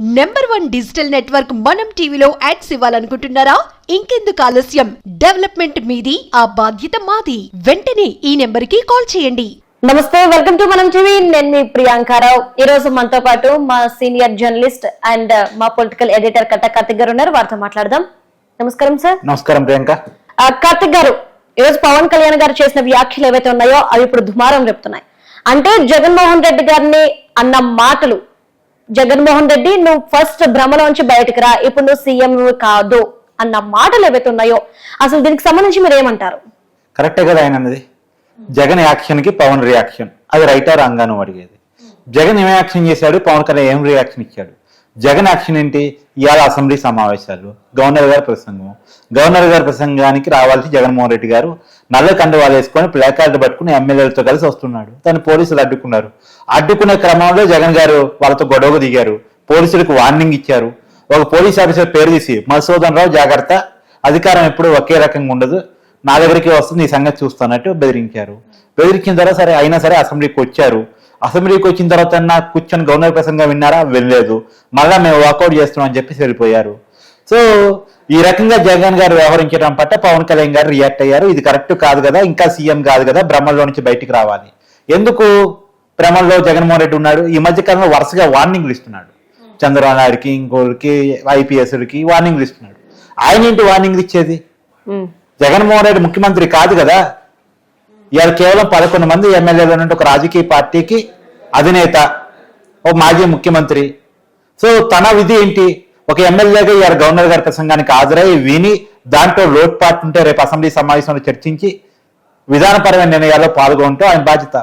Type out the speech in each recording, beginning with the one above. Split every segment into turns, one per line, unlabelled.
Number one digital network మనం టీవీలో ads ఇవ్వాలనుకుంటున్నారా? ఇంకెందుకు ఆలస్యం? డెవలప్మెంట్ మీది ఆ బాధ్యత మాది. వెంటనే ఈ నెంబర్కి కాల్ చేయండి.
నమస్తే వెల్కమ్ టు మనం టీవీ నేను మీ ప్రియాంకారావు ఈ రోజు మనతో పాటు మా సీనియర్ జర్నలిస్ట్ అండ్ మా పొలిటికల్ ఎడిటర్ కట్ట కార్తిక్ గారు ఉన్నారు. వారితో మాట్లాడదాం. నమస్కారం సార్
నమస్కారం ప్రియాంక.
కార్తిక్ గారు ఈ రోజు పవన్ కళ్యాణ్ గారు చేసిన వ్యాఖ్యలు ఏవైతే ఉన్నాయో అవి ఇప్పుడు దుమారం రేపుతున్నాయి. అంటే జగన్మోహన్ రెడ్డి గారిని అన్న మాటలు జగన్మోహన్ రెడ్డి నువ్వు ఫస్ట్ భ్రమలోంచి బయటకు రా ఇప్పుడు నువ్వు సీఎం కాదు అన్న మాటలు ఏవైతే ఉన్నాయో అసలు దీనికి సంబంధించి మీరు ఏమంటారు?
కరెక్టే కదా ఆయన అన్నది. జగన్ యాక్షన్కి పవన్ రియాక్షన్ అది రైటా రాంగా నువ్వు అడిగేది. జగన్ ఏం యాక్షన్ చేశాడు? పవన్ కళ్యాణ్ ఏం రియాక్షన్ ఇచ్చాడు? జగన్ యాక్షన్ ఏంటి? ఇవాళ అసెంబ్లీ సమావేశాలు గవర్నర్ గారి ప్రసంగం. గవర్నర్ గారి ప్రసంగానికి రావాల్సి జగన్మోహన్ రెడ్డి గారు నల్ల కండువాలు వేసుకొని ప్లేకార్డు పట్టుకుని ఎమ్మెల్యేలతో కలిసి వస్తున్నాడు. తను పోలీసులు అడ్డుకున్నారు. అడ్డుకున్న క్రమంలో జగన్ గారు వాళ్ళతో గొడవకు దిగారు. పోలీసులకు వార్నింగ్ ఇచ్చారు. ఒక పోలీస్ ఆఫీసర్ పేరు తీసి మధుసూదన్ రావు జాగ్రత్త. అధికారం ఎప్పుడు ఒకే రకంగా ఉండదు. నా దగ్గరికి వస్తుంది ఈ సంగతి చూస్తున్నట్టు బెదిరించారు. బెదిరించిన తర్వాత సరే అయినా సరే అసెంబ్లీకి వచ్చారు. అసెంబ్లీకి వచ్చిన తర్వాత నా కూర్చొని గవర్నర్ ప్రసంగం విన్నారా? వెళ్ళలేదు మళ్ళా మేము వాకౌట్ చేస్తున్నాం అని చెప్పేసి వెళ్ళిపోయారు. సో ఈ రకంగా జగన్ గారు వ్యవహరించడం పట్ల పవన్ కళ్యాణ్ గారు రియాక్ట్ అయ్యారు. ఇది కరెక్ట్ కాదు కదా ఇంకా సీఎం కాదు కదా భ్రమంలో నుంచి బయటికి రావాలి. ఎందుకు భ్రమంలో జగన్మోహన్ రెడ్డి ఉన్నాడు? ఈ మధ్య కాలంలో వరుసగా వార్నింగ్లు ఇస్తున్నాడు. చంద్రబాబు నాయుడుకి ఇంకోరికి ఐపీఎస్కి వార్నింగ్లు ఇస్తున్నాడు. ఆయన ఏంటి వార్నింగ్లు ఇచ్చేది? జగన్మోహన్ రెడ్డి ముఖ్యమంత్రి కాదు కదా. ఇవాళ కేవలం పదకొండు మంది ఎమ్మెల్యేలు ఉన్నట్టు ఒక రాజకీయ పార్టీకి అధినేత ఒక మాజీ ముఖ్యమంత్రి. సో తన విధి ఏంటి? ఒక ఎమ్మెల్యేగా ఇవాళ గవర్నర్ గారి ప్రసంగానికి హాజరై విని దాంట్లో లోటుపాటు ఉంటే రేపు అసెంబ్లీ సమావేశంలో చర్చించి విధానపరమైన నిర్ణయాల్లో పాల్గొంటూ ఆయన బాధ్యత.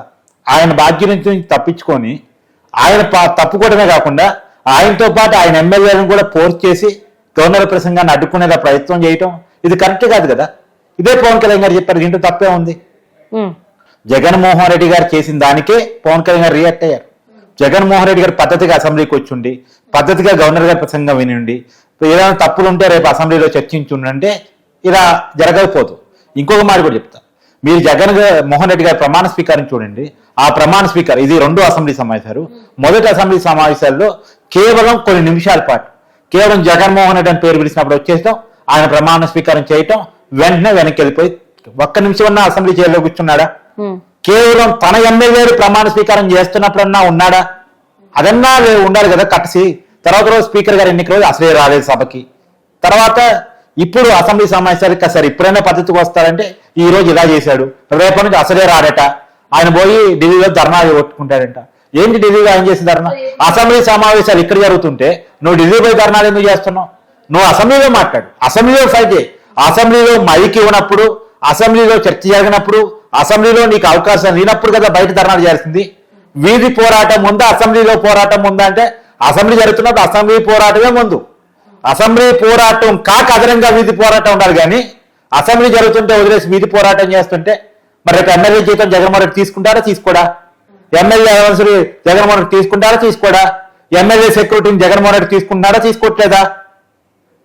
ఆయన బాధ్యత నుంచి తప్పించుకొని ఆయన పా- తప్పుకోవడమే కాకుండా ఆయనతో పాటు ఆయన ఎమ్మెల్యేలను కూడా ఫోర్స్ చేసి గవర్నర్ ప్రసంగాన్ని అడ్డుకునేలా ప్రయత్నం చేయటం ఇది కరెక్ట్ కాదు కదా? ఇదే పవన్ కళ్యాణ్ గారు చెప్పారు దీంట్లో తప్పే ఉంది. జగన్మోహన్ రెడ్డి గారు చేసిన దానికే పవన్ కళ్యాణ్ గారు రియాక్ట్ అయ్యారు. జగన్మోహన్ రెడ్డి గారు పద్ధతిగా అసెంబ్లీకి వచ్చిండి పద్ధతిగా గవర్నర్ గారి ప్రసంగం వినండి ఏదైనా తప్పులు ఉంటే రేపు అసెంబ్లీలో చర్చించుండంటే ఇలా జరగకపోదు. ఇంకొక మాట కూడా చెప్తా. మీరు జగన్ మోహన్ రెడ్డి గారి ప్రమాణ స్వీకారం చూడండి. ఆ ప్రమాణ స్వీకారం ఇది రెండు అసెంబ్లీ సమావేశాలు. మొదటి అసెంబ్లీ సమావేశాల్లో కేవలం కొన్ని నిమిషాల పాటు కేవలం జగన్మోహన్ రెడ్డి అని పేరు పిలిచినప్పుడు వచ్చేస్తాం ఆయన ప్రమాణ స్వీకారం చేయటం వెంటనే వెనక్కి వెళ్ళిపోయి ఒక్క నిమిషం ఉన్న అసెంబ్లీ చైర్లో కూర్చున్నాడా? కేవలం తన ఎమ్మెల్యేలు ప్రమాణ స్వీకారం చేస్తున్నప్పుడన్నా ఉన్నాడా? అదన్నా ఉండాలి కదా కట్టసి తర్వాత రోజు స్పీకర్ గారు ఎన్నిక రోజు అసలే రాలేదు సభకి. తర్వాత ఇప్పుడు అసెంబ్లీ సమావేశాలకి సరే ఇప్పుడైనా పద్ధతికి వస్తారంటే ఈ రోజు ఇలా చేశాడు. రేపటి నుంచి అసలే రాడట. ఆయన పోయి ఢిల్లీలో ధర్నా కొట్టుకుంటాడంట. ఏంటి ఢిల్లీలో ఆయన చేసిన ధర్నా? అసెంబ్లీ సమావేశాలు ఇక్కడ జరుగుతుంటే నువ్వు ఢిల్లీ పోయి ధర్నాలు ఎందుకు చేస్తున్నావు? నువ్వు అసెంబ్లీలో మాట్లాడు. అసెంబ్లీలో ఫైట్ చేయి. అసెంబ్లీలో మైక్ ఇవ్వనప్పుడు అసెంబ్లీలో చర్చ జరిగినప్పుడు అసెంబ్లీలో నీకు అవకాశం లేనప్పుడు కదా బయట ధర్నాలు చేస్తుంది వీధి పోరాటం ఉందా అసెంబ్లీలో పోరాటం ఉందా అంటే అసెంబ్లీ జరుగుతున్నప్పుడు అసెంబ్లీ పోరాటమే ముందు. అసెంబ్లీ పోరాటం కాక అదనంగా వీధి పోరాటం ఉండాలి కానీ అసెంబ్లీ జరుగుతుంటే వదిలేసి వీధి పోరాటం చేస్తుంటే మరి రేపు ఎమ్మెల్యే జీతం జగన్మోహన్ రెడ్డి తీసుకుంటారా తీసుకోడా? ఎమ్మెల్యే అలవన్సులు జగన్మోహన్ రెడ్డి తీసుకుంటారా తీసుకోడా? ఎమ్మెల్యే సెక్యూరిటీని జగన్మోహన్ రెడ్డి తీసుకుంటారా తీసుకోవట్లేదా?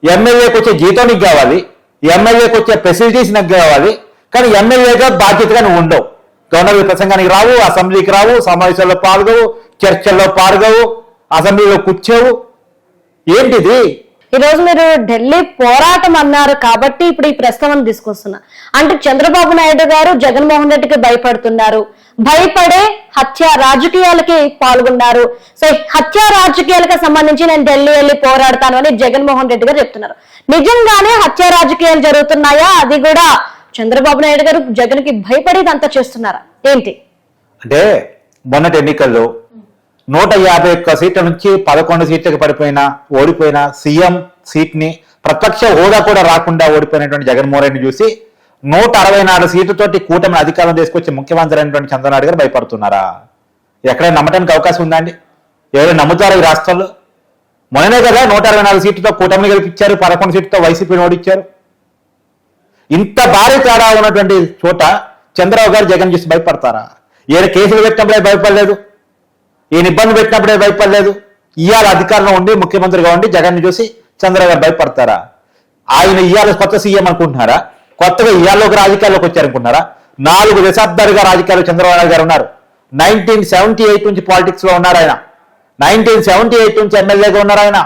ఎమ్మెల్యేకి వచ్చే జీతం నీకు కావాలి. ఎమ్మెల్యేకి వచ్చే ఫెసిలిటీస్ నాకు కావాలి. కానీ ఎమ్మెల్యేగా బాధ్యతగా నువ్వు ఉండవు. గవర్నర్ ప్రసంగానికి రావు అసెంబ్లీకి రావు సమావేశాల్లో పాల్గొవు చర్చల్లో పాల్గొవు అసెంబ్లీలో కూర్చోవు. ఏంటిది?
ఈ రోజు మీరు ఢిల్లీ పోరాటం అన్నారు కాబట్టి ఇప్పుడు ఈ ప్రస్తావన తీసుకొస్తున్నా. అంటే చంద్రబాబు నాయుడు గారు జగన్మోహన్ రెడ్డికి భయపడుతున్నారు. భయపడే హత్య రాజకీయాలకి పాల్గొన్నారు. సో హత్య రాజకీయాలకు సంబంధించి నేను ఢిల్లీ వెళ్ళి పోరాడతాను అని జగన్మోహన్ రెడ్డి గారు చెప్తున్నారు. నిజంగానే హత్య రాజకీయాలు జరుగుతున్నాయా? అది కూడా చంద్రబాబు నాయుడు గారు జగన్కి భయపడేదంతా చేస్తున్నారా? ఏంటి?
అంటే మొన్నటి ఎన్నికల్లో నూట యాభై ఒక్క సీట్ల నుంచి పదకొండు సీట్లకు పడిపోయిన ఓడిపోయిన సీఎం సీట్ని ప్రత్యక్ష హోదా కూడా రాకుండా ఓడిపోయినటువంటి జగన్మోహన్ రెడ్డిని చూసి నూట అరవై నాలుగు సీట్లతోటి కూటమి అధికారం తీసుకొచ్చి ముఖ్యమంత్రి అయినటువంటి చంద్రబాబు గారు భయపడుతున్నారా? ఎక్కడైనా నమ్మటానికి అవకాశం ఉందండి ఎవరైనా నమ్ముతారా ఈ రాష్ట్రాలు? మొన్ననే కదా నూట అరవై నాలుగు సీట్లతో కూటమిని గెలిపించారు పదకొండు సీట్లతో వైసీపీని ఓడించారు. ఇంత భారీ తేడా ఉన్నటువంటి చోట చంద్రబాబు గారు జగన్ చూసి భయపడతారా? ఈయన కేసులు పెట్టినప్పుడే భయపడలేదు. ఈయన ఇబ్బంది పెట్టినప్పుడే భయపడలేదు. ఇవాళ అధికారంలో ఉండి ముఖ్యమంత్రిగా ఉండి జగన్ చూసి చంద్రబాబు గారు భయపడతారా? ఆయన ఇవాళ కొత్త సీఎం అనుకుంటున్నారా? కొత్తగా ఇవాళ రాజకీయాల్లోకి వచ్చారనుకుంటున్నారా? నాలుగు దశాబ్దాలుగా రాజకీయాలు చంద్రబాబు గారు ఉన్నారు. నైన్టీన్ సెవెంటీ ఎయిట్ నుంచి పాలిటిక్స్లో ఉన్నారు ఆయన. నైన్టీన్ సెవెంటీ ఎయిట్ నుంచి ఎమ్మెల్యేగా ఉన్నారు ఆయన.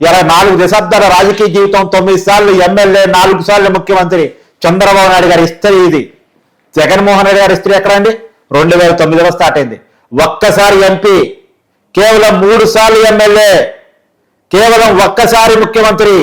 ఇలా నాలుగు దశాబ్దాల రాజకీయ జీవితం తొమ్మిది సార్లు ఎమ్మెల్యే నాలుగు సార్లు ముఖ్యమంత్రి చంద్రబాబు నాయుడు గారి హిస్టరీ ఇది. జగన్మోహన్ రెడ్డి గారి హిస్టరీ ఎక్కడండి? రెండు వేల తొమ్మిదిలో స్టార్ట్ అయింది. ఒక్కసారి ఎంపీ కేవలం మూడు సార్లు ఎమ్మెల్యే కేవలం ఒక్కసారి ముఖ్యమంత్రి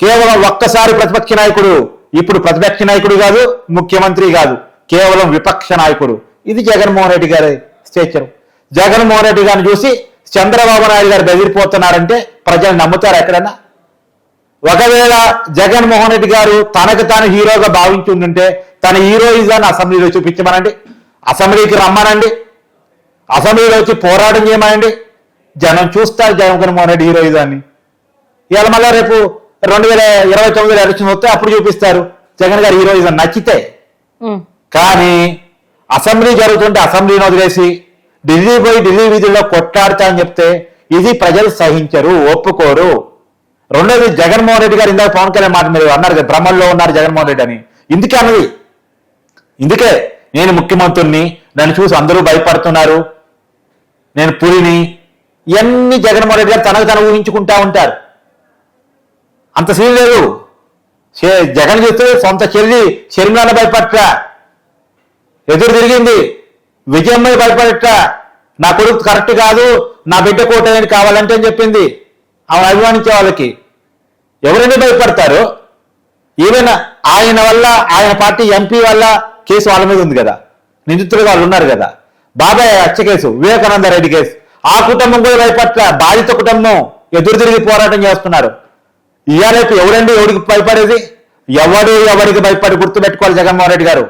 కేవలం ఒక్కసారి ప్రతిపక్ష నాయకుడు. ఇప్పుడు ప్రతిపక్ష నాయకుడు కాదు ముఖ్యమంత్రి కాదు కేవలం విపక్ష నాయకుడు. ఇది జగన్మోహన్ రెడ్డి గారి స్టేచర్. జగన్మోహన్ రెడ్డి గారిని చూసి చంద్రబాబు నాయుడు గారు బెదిరిపోతున్నారంటే ప్రజలు నమ్ముతారు ఎక్కడన్నా? ఒకవేళ జగన్మోహన్ రెడ్డి గారు తనకు తాను హీరోగా భావించి ఉండుంటే తన హీరోయిజాన్ని అసెంబ్లీలో చూపించమనండి. అసెంబ్లీకి రమ్మనండి. అసెంబ్లీలో వచ్చి పోరాటం చేయమనండి జనం చూస్తారు జగన్మోహన్ రెడ్డి హీరోయిజాన్ని ఇవాళ మళ్ళీ రేపు రెండు వేల ఇరవై తొమ్మిది ఎలక్షన్ వస్తే అప్పుడు చూపిస్తారు జగన్ గారి హీరోయిజం నచ్చితే. కానీ అసెంబ్లీ జరుగుతుంటే అసెంబ్లీని వదిలేసి ఢిల్లీ పోయి ఢిల్లీ వీధుల్లో కొట్లాడతా అని చెప్తే ఇది ప్రజలు సహించరు ఒప్పుకోరు. రెండోది జగన్మోహన్ రెడ్డి గారు ఇందాక పవన్ కళ్యాణ్ మాట మీరు అన్నారు కదా భ్రమంలో ఉన్నారు జగన్మోహన్ రెడ్డి అని. ఇందుకే అన్నది. ఇందుకే నేను ముఖ్యమంత్రిని నన్ను చూసి అందరూ భయపడుతున్నారు. నేను పులిని ఇవన్నీ జగన్మోహన్ రెడ్డి గారు తనకు తను ఊహించుకుంటా ఉంటారు. అంత సీన్ లేదు. జగన్ చూస్తే సొంత చెల్లి షర్మిలాల భయపడట. ఎదురు తిరిగింది. విజయమ్మ భయపడట. నా కొడుకు కరెక్ట్ కాదు. నా బిడ్డ కోటని కావాలంటే అని చెప్పింది. ఆమె అభిమానించే వాళ్ళకి. ఎవరైనా భయపడతారు? ఈవెన్ ఆయన వల్ల ఆయన పార్టీ ఎంపీ వల్ల కేసు వాళ్ళ మీద ఉంది కదా. నిందితులు వాళ్ళు ఉన్నారు కదా. బాబాయ్ హత్య కేసు వివేకానంద రెడ్డి కేసు. ఆ కుటుంబం కూడా భయపట్ల బాధిత కుటుంబం ఎదురు తిరిగి పోరాటం చేస్తున్నారు. ఇవాళ ఎవడండి ఎవడికి భయపడేది? ఎవడు ఎవరికి భయపడి గుర్తుపెట్టుకోవాలి జగన్మోహన్ రెడ్డి గారు.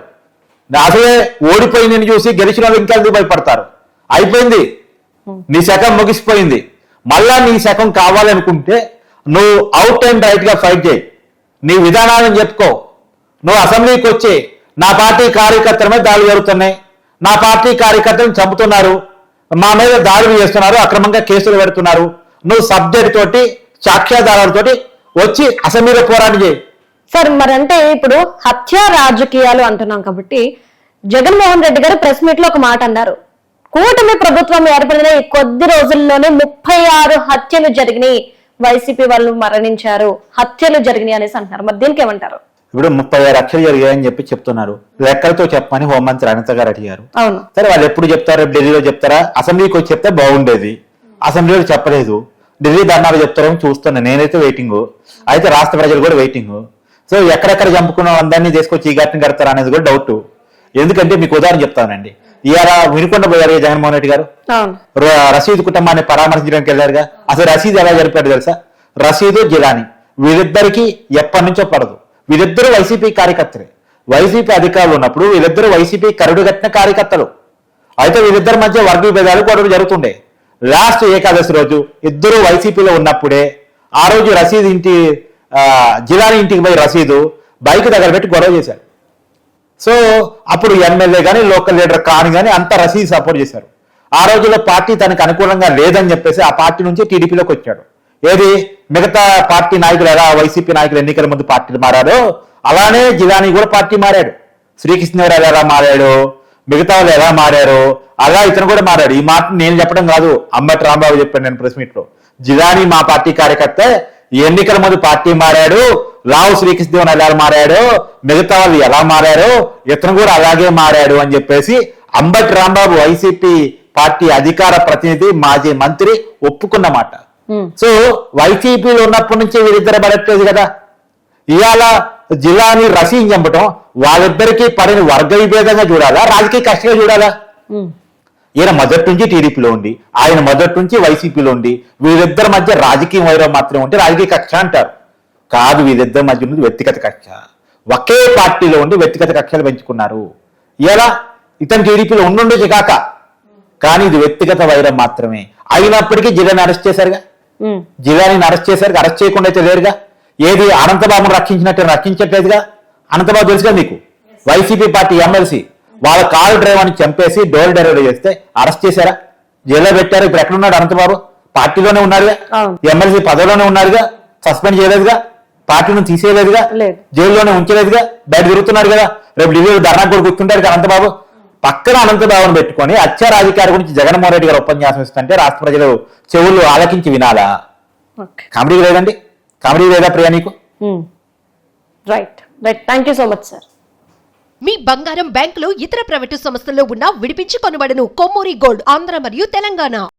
అసలే ఓడిపోయిందని చూసి గెలిచిన వాళ్ళు ఇంకెందుకు భయపడతారు? అయిపోయింది. నీ శకం ముగిసిపోయింది. మళ్ళా నీ శకం కావాలనుకుంటే నువ్వు అవుట్ అండ్ రైట్గా ఫైట్ చేయి. నీ విధానాలను చెప్పుకో. నువ్వు అసెంబ్లీకి వచ్చి నా పార్టీ కార్యకర్తలమే మీద దాడులు జరుగుతున్నాయి. నా పార్టీ కార్యకర్తలను చంపుతున్నారు. మా మీద దాడులు చేస్తున్నారు. అక్రమంగా కేసులు పెడుతున్నారు. నువ్వు సబ్జెక్ట్ తోటి సాక్ష్యాధారాలతోటి వచ్చి అసెంబ్లీలో పోరాటం చేయి.
సార్ మరి అంటే ఇప్పుడు హత్య రాజకీయాలు అంటున్నాం కాబట్టి జగన్మోహన్ రెడ్డి గారు ప్రెస్ మీట్లో ఒక మాట అన్నారు. కూటమి ప్రభుత్వం ఏర్పడిన ఈ కొద్ది రోజుల్లోనే ముప్పై ఆరు హత్యలు జరిగినాయి. వైసీపీ వాళ్ళు మరణించారు. హత్యలు జరిగినాయి అనేసి అంటున్నారు. మరి దీనికి ఏమంటారు?
ఇప్పుడు ముప్పై ఆరు లక్షలు జరిగాయని చెప్పి చెప్తున్నారు. లెక్కలతో చెప్పమని హోంమంత్రి అనిత గారు అడిగారు.
అవును.
సరే వాళ్ళు ఎప్పుడు చెప్తారు? ఢిల్లీలో చెప్తారా? అసెంబ్లీకి వచ్చి చెప్తే బాగుండేది. అసెంబ్లీలో చెప్పలేదు. ఢిల్లీ ధర్నాలు చెప్తారని చూస్తున్నా. నేనైతే వెయిటింగ్ అయితే రాష్ట్ర ప్రజలు కూడా వెయిటింగ్ సో ఎక్కడెక్కడ చంపుకున్న అందరినీ తీసుకొచ్చి ఈ ఘటన కడతారా అనేది కూడా డౌట్ ఎందుకంటే మీకు ఉదాహరణ చెప్తానండి. ఇవాళ వినుకొండ పోయారు జగన్మోహన్ రెడ్డి గారు?
అవును.
ర- రషీద్ కుటుంబాన్ని పరామర్శించడానికి వెళ్ళారుగా అసలు రషీద్ ఎలా జరిపాడు తెలుసా? రషీదు జిలాని వీళ్ళిద్దరికి ఎప్పటి నుంచో పడదు. వీరిద్దరూ వైసీపీ కార్యకర్తలే. వైసీపీ అధికారులు ఉన్నప్పుడు వీరిద్దరూ వైసీపీ కరుడు కట్టిన కార్యకర్తలు. అయితే వీరిద్దరి మధ్య వర్గ విభేదాలు గొడవలు జరుగుతుండే. లాస్ట్ ఏకాదశి రోజు ఇద్దరు వైసీపీలో ఉన్నప్పుడే ఆ రోజు రసీదు ఇంటి ఆ, జిలాని ఇంటికి పోయి రసీదు బైక్ దగ్గర పెట్టి గొడవ చేశారు. సో అప్పుడు ఎమ్మెల్యే కానీ లోకల్ లీడర్ కాని కానీ అంత రసీదు సపోర్ట్ చేశారు. ఆ రోజుల్లో పార్టీ తనకు అనుకూలంగా లేదని చెప్పేసి ఆ పార్టీ నుంచి టీడీపీలోకి వచ్చాడు. ఏది? మిగతా పార్టీ నాయకులు ఎలా వైసీపీ నాయకులు ఎన్నికల ముందు పార్టీలు మారారో అలానే జిలానీ కూడా పార్టీ మారాడు. శ్రీకృష్ణదేవరాయలు ఎలా మారాడు మిగతా వాళ్ళు ఎలా మారారు అలా ఇతను కూడా మారాడు. ఈ మాట నేను చెప్పడం కాదు అమ్మటి రాంబాబు చెప్పాను నేను ప్రెస్ మీట్లో జిలానీ మా పార్టీ కార్యకర్త ఎన్నికల ముందు పార్టీ మారాడు రావు శ్రీకృష్ణదేవన్ ఎలా మారాడు మిగతా వాళ్ళు ఎలా మారారు ఇతను కూడా అలాగే మారాడు అని చెప్పేసి అంబటి రాంబాబు వైసీపీ పార్టీ అధికార ప్రతినిధి మాజీ మంత్రి ఒప్పుకున్నమాట. సో వైసీపీలో ఉన్నప్పటి నుంచి వీరిద్దరు పడట్లేదు కదా? ఇవాళ జిల్లాని రసీని చంపటం వాళ్ళిద్దరికీ పడిన వర్గ విభేదంగా చూడాలా? రాజకీయ కష్టంగా చూడాలా?
ఉమ్,
ఈయన మొదటి నుంచి టీడీపీలో ఉండి ఆయన మొదటి నుంచి వైసీపీలో ఉండి వీరిద్దరి మధ్య రాజకీయ వైరం మాత్రమే ఉంటే రాజకీయ కక్ష అంటారు. కాదు వీరిద్దరి మధ్య ఉన్నది వ్యక్తిగత కక్ష. ఒకే పార్టీలో ఉండి వ్యక్తిగత కక్షలు పెంచుకున్నారు. ఇలా ఇతను టీడీపీలో ఉండుండొచ్చు కాక. కానీ ఇది వ్యక్తిగత వైరం మాత్రమే. అయినప్పటికీ జిల్లాని అరెస్ట్ చేశారుగా? జిల్లాని అరెస్ట్ చేశారు అరెస్ట్ చేయకుండా అయితే లేరుగా? ఏది అనంతబాబును రక్షించినట్టు రక్షించట్లేదుగా అనంతబాబు తెలుసుగా మీకు? YCP party MLC. వాళ్ళ కారు డ్రైవర్ని చంపేసి డోర్ డెలివరీ చేస్తే అరెస్ట్ చేశారా? జైల్లో పెట్టారు. ఇప్పుడు ఎక్కడున్నాడు అనంతబాబు? పార్టీలోనే ఉన్నారుగా
అవును.
ఎమ్మెల్సీ పదవిలోనే ఉన్నారుగా సస్పెండ్ చేయలేదుగా? పార్టీని తీసేయలేదుగా?
లేదు.
జైల్లోనే ఉంచలేదుగా? బయట తిరుగుతున్నారు కదా? రేపు ఢిల్లీలో ధర్నా కూడా కూర్చుంటారు అనంతబాబు? పక్కన అనంతబాబును పెట్టుకొని అత్య రాజకీయాల గురించి జగన్మోహన్ రెడ్డి గారు ఉపన్యాసం ఇస్తుంటే రాష్ట్ర ప్రజలు చెవులు ఆలకించి వినాలా?
ఓకే.
కామెడీ లేదండి? కామెడీ లేదా ప్రియా నీకు?
Right. Right. Thank you so much sir.
మీ బంగారం బ్యాంకులో ఇతర ప్రైవేటు సంస్థల్లో ఉన్న విడిపించి కొనబడను కొమ్మూరి గోల్డ్ ఆంధ్ర మరియు తెలంగాణ.